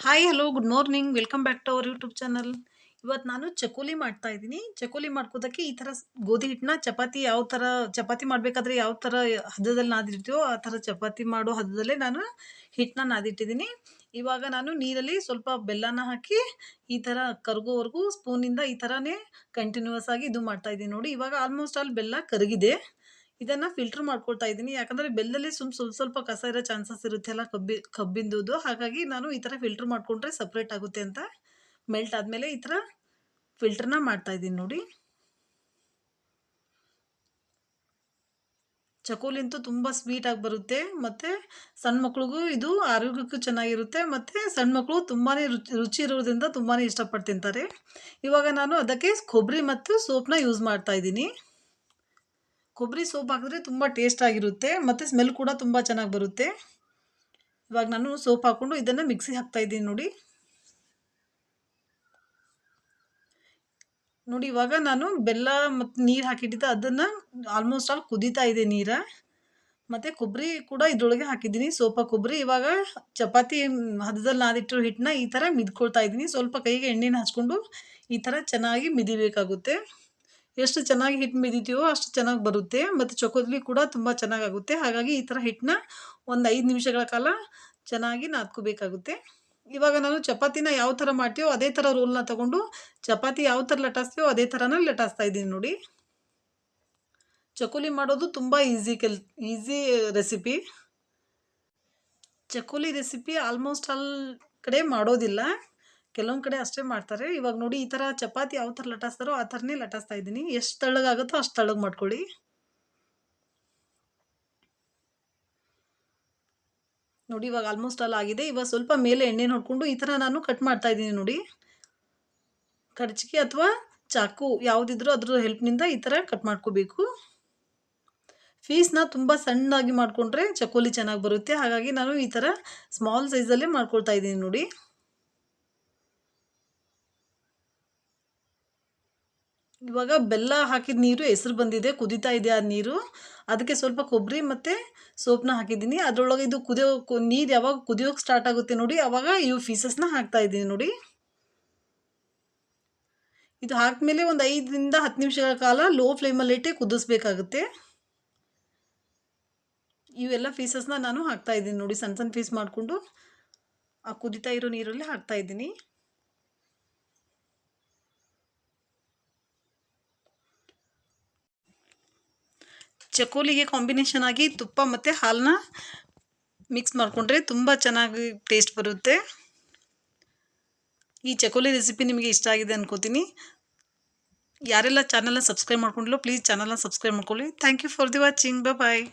Hi hello good morning welcome back to our YouTube channel ಇವತ್ತು ನಾನು ಚಕೋಲಿ ಮಾಡ್ತಾ ಇದ್ದೀನಿ. ಚಕೋಲಿ ಮಾಡ್ಕೋದಕ್ಕೆ ಈ ಥರ ಗೋಧಿ ಹಿಟ್ಟನ್ನ ಚಪಾತಿ ಯಾವ ಥರ ಚಪಾತಿ ಮಾಡಬೇಕಾದ್ರೆ ಯಾವ ಥರ ಹದದಲ್ಲಿ ನಾದಿರ್ತೀವೋ ಆ ಥರ ಚಪಾತಿ ಮಾಡೋ ಹದದಲ್ಲೇ ನಾನು ಹಿಟ್ಟನ್ನ ನಾದಿಟ್ಟಿದ್ದೀನಿ. ಇವಾಗ ನಾನು ನೀರಲ್ಲಿ ಸ್ವಲ್ಪ ಬೆಲ್ಲನ ಹಾಕಿ ಈ ಥರ ಕರಗೋವರೆಗೂ ಸ್ಪೂನಿಂದ ಈ ಥರನೇ ಕಂಟಿನ್ಯೂಸ್ ಆಗಿ ಇದು ಮಾಡ್ತಾ ಇದ್ದೀನಿ. ನೋಡಿ, ಇವಾಗ ಆಲ್ಮೋಸ್ಟ್ ಆಲ್ ಬೆಲ್ಲ ಕರಗಿದೆ. ಇದನ್ನು ಫಿಲ್ಟರ್ ಮಾಡ್ಕೊಳ್ತಾ ಇದ್ದೀನಿ. ಯಾಕಂದರೆ ಬೆಲ್ಲಲ್ಲಿ ಸುಮ್ ಸ್ವಲ್ಪ ಸ್ವಲ್ಪ ಕಸ ಇರೋ ಚಾನ್ಸಸ್ ಇರುತ್ತೆ ಅಲ್ಲ ಕಬ್ಬಿ ಕಬ್ಬಿಂದುದು ಹಾಗಾಗಿ ನಾನು ಈ ಥರ ಫಿಲ್ಟರ್ ಮಾಡಿಕೊಂಡ್ರೆ ಸಪ್ರೇಟ್ ಆಗುತ್ತೆ ಅಂತ ಮೆಲ್ಟ್ ಆದಮೇಲೆ ಈ ಥರ ಫಿಲ್ಟರ್ನ ಮಾಡ್ತಾ ಇದ್ದೀನಿ ನೋಡಿ. ಚಕೋಲಿಂತೂ ತುಂಬ ಸ್ವೀಟಾಗಿ ಬರುತ್ತೆ. ಮತ್ತು ಸಣ್ಣ ಮಕ್ಳಿಗೂ ಇದು ಆರೋಗ್ಯಕ್ಕೂ ಚೆನ್ನಾಗಿರುತ್ತೆ. ಮತ್ತು ಸಣ್ಣ ಮಕ್ಕಳು ತುಂಬಾ ರುಚಿ ರುಚಿ ಇರೋದ್ರಿಂದ ತುಂಬಾ ಇಷ್ಟಪಟ್ಟು ತಿಂತಾರೆ. ಇವಾಗ ನಾನು ಅದಕ್ಕೆ ಕೊಬ್ಬರಿ ಮತ್ತು ಸೋಪ್ನ ಯೂಸ್ ಮಾಡ್ತಾ ಇದ್ದೀನಿ. ಕೊಬ್ಬರಿ ಸೋಪ್ ಹಾಕಿದ್ರೆ ತುಂಬ ಟೇಸ್ಟ್ ಆಗಿರುತ್ತೆ, ಮತ್ತು ಸ್ಮೆಲ್ ಕೂಡ ತುಂಬ ಚೆನ್ನಾಗಿ ಬರುತ್ತೆ. ಇವಾಗ ನಾನು ಸೋಪ್ ಹಾಕ್ಕೊಂಡು ಇದನ್ನು ಮಿಕ್ಸಿ ಹಾಕ್ತಾಯಿದ್ದೀನಿ ನೋಡಿ. ನೋಡಿ, ಇವಾಗ ನಾನು ಬೆಲ್ಲ ಮತ್ತು ನೀರು ಹಾಕಿಟ್ಟಿದ್ದೆ ಅದನ್ನು ಆಲ್ಮೋಸ್ಟ್ ಆಲ್ ಕುದೀತಾ ಇದೆ ನೀರ. ಮತ್ತು ಕೊಬ್ಬರಿ ಕೂಡ ಇದರೊಳಗೆ ಹಾಕಿದ್ದೀನಿ, ಸೋಪ ಕೊಬ್ಬರಿ. ಇವಾಗ ಚಪಾತಿ ಹದದಲ್ಲಿ ನಾದಿಟ್ಟಿರೋ ಹಿಟ್ಟನ್ನ ಈ ಥರ ಮಿದ್ಕೊಳ್ತಾ ಇದ್ದೀನಿ. ಸ್ವಲ್ಪ ಕೈಗೆ ಎಣ್ಣೆನ ಹಚ್ಕೊಂಡು ಈ ಥರ ಚೆನ್ನಾಗಿ ಮಿದಿಬೇಕಾಗುತ್ತೆ. ಎಷ್ಟು ಚೆನ್ನಾಗಿ ಹಿಟ್ಟು ಮೆದಿತೀವೋ ಅಷ್ಟು ಚೆನ್ನಾಗಿ ಬರುತ್ತೆ. ಮತ್ತು ಚಕೋಲಿ ಕೂಡ ತುಂಬ ಚೆನ್ನಾಗಾಗುತ್ತೆ. ಹಾಗಾಗಿ ಈ ಥರ ಹಿಟ್ಟನ್ನ ಒಂದು ಐದು ನಿಮಿಷಗಳ ಕಾಲ ಚೆನ್ನಾಗಿ ನಾದ್ಕೋಬೇಕಾಗುತ್ತೆ. ಇವಾಗ ನಾನು ಚಪಾತಿನ ಯಾವ ಥರ ಮಾಡ್ತೀವೋ ಅದೇ ಥರ ರೋಲ್ನ ತೊಗೊಂಡು ಚಪಾತಿ ಯಾವ ಥರ ಲಟಾಸ್ತೀವೋ ಅದೇ ಥರನ ಲಟಾಸ್ತಾ ಇದ್ದೀನಿ ನೋಡಿ. ಚಕೋಲಿ ಮಾಡೋದು ತುಂಬ ಈಸಿ ಕೆಲ್ ಈಸಿ ರೆಸಿಪಿ ಚಕೋಲಿ ರೆಸಿಪಿ ಆಲ್ಮೋಸ್ಟ್ ಆಲ್ ಕಡೆ ಮಾಡೋದಿಲ್ಲ. ಕೆಲವೊಂದು ಕಡೆ ಅಷ್ಟೇ ಮಾಡ್ತಾರೆ. ಇವಾಗ ನೋಡಿ ಈ ಥರ ಚಪಾತಿ ಯಾವ ಥರ ಲಟಾಸ್ತಾರೋ ಆ ಥರನೇ ಲಟಾಸ್ತಾ ಇದ್ದೀನಿ. ಎಷ್ಟು ತಳ್ಳಗಾಗುತ್ತೋ ಅಷ್ಟು ತಳ್ಳಗೆ ಮಾಡ್ಕೊಳ್ಳಿ. ನೋಡಿ ಇವಾಗ ಆಲ್ಮೋಸ್ಟ್ ಆಲ್ ಆಗಿದೆ. ಇವಾಗ ಸ್ವಲ್ಪ ಮೇಲೆ ಎಣ್ಣೆ ನೋಡಿಕೊಂಡು ಈ ಥರ ನಾನು ಕಟ್ ಮಾಡ್ತಾ ಇದ್ದೀನಿ ನೋಡಿ. ಕಡ್ಚಿಗೆ ಅಥವಾ ಚಾಕು ಯಾವುದಿದ್ರೂ ಅದ್ರ ಹೆಲ್ಪ್ನಿಂದ ಈ ಥರ ಕಟ್ ಮಾಡ್ಕೋಬೇಕು. ಫೀಸ್ನ ತುಂಬ ಸಣ್ಣದಾಗಿ ಮಾಡಿಕೊಂಡ್ರೆ ಚಕೋಲಿ ಚೆನ್ನಾಗಿ ಬರುತ್ತೆ. ಹಾಗಾಗಿ ನಾನು ಈ ಥರ ಸ್ಮಾಲ್ ಸೈಜಲ್ಲೇ ಮಾಡ್ಕೊಳ್ತಾ ಇದ್ದೀನಿ ನೋಡಿ. ಇವಾಗ ಬೆಲ್ಲ ಹಾಕಿದ ನೀರು ಹೆಸರು ಬಂದಿದೆ, ಕುದೀತಾ ಇದೆ ಆ ನೀರು. ಅದಕ್ಕೆ ಸ್ವಲ್ಪ ಕೊಬ್ಬರಿ ಮತ್ತು ಸೋಪ್ನ ಹಾಕಿದ್ದೀನಿ. ಅದರೊಳಗೆ ಇದು ಕುದಿಯೋ ನೀರು ಯಾವಾಗ ಕುದಿಯೋಕೆ ಸ್ಟಾರ್ಟ್ ಆಗುತ್ತೆ ನೋಡಿ ಆವಾಗ ಇವು ಫೀಸಸ್ನ ಹಾಕ್ತಾ ಇದ್ದೀನಿ ನೋಡಿ. ಇದು ಹಾಕಿದ್ಮೇಲೆ ಒಂದು ಐದರಿಂದ ಹತ್ತು ನಿಮಿಷಗಳ ಕಾಲ ಲೋ ಫ್ಲೇಮಲ್ಲಿಟ್ಟೆ ಕುದಿಸ್ಬೇಕಾಗುತ್ತೆ. ಇವೆಲ್ಲ ಫೀಸಸ್ನ ನಾನು ಹಾಕ್ತಾ ಇದ್ದೀನಿ ನೋಡಿ, ಸಣ್ಣ ಸಣ್ಣ ಫೀಸ್ ಮಾಡಿಕೊಂಡು ಆ ಕುದಿತಾ ಇರೋ ನೀರಲ್ಲಿ ಹಾಕ್ತಾ ಚಕೋಲಿಗೆ ಕಾಂಬಿನೇಷನ್ ಆಗಿ ತುಪ್ಪ ಮತ್ತು ಹಾಲನ್ನ ಮಿಕ್ಸ್ ಮಾಡಿಕೊಂಡ್ರೆ ತುಂಬ ಚೆನ್ನಾಗಿ ಟೇಸ್ಟ್ ಬರುತ್ತೆ. ಈ ಚಕೋಲಿ ರೆಸಿಪಿ ನಿಮಗೆ ಇಷ್ಟ ಆಗಿದೆ ಅನ್ಕೋತೀನಿ. ಯಾರೆಲ್ಲ ಚಾನಲ್ನ ಸಬ್ಸ್ಕ್ರೈಬ್ ಮಾಡ್ಕೊಂಡಿಲ್ಲ ಪ್ಲೀಸ್ ಚಾನಲ್ನ ಸಬ್ಸ್ಕ್ರೈಬ್ ಮಾಡ್ಕೊಳ್ಳಿ. Thank you for the watching bye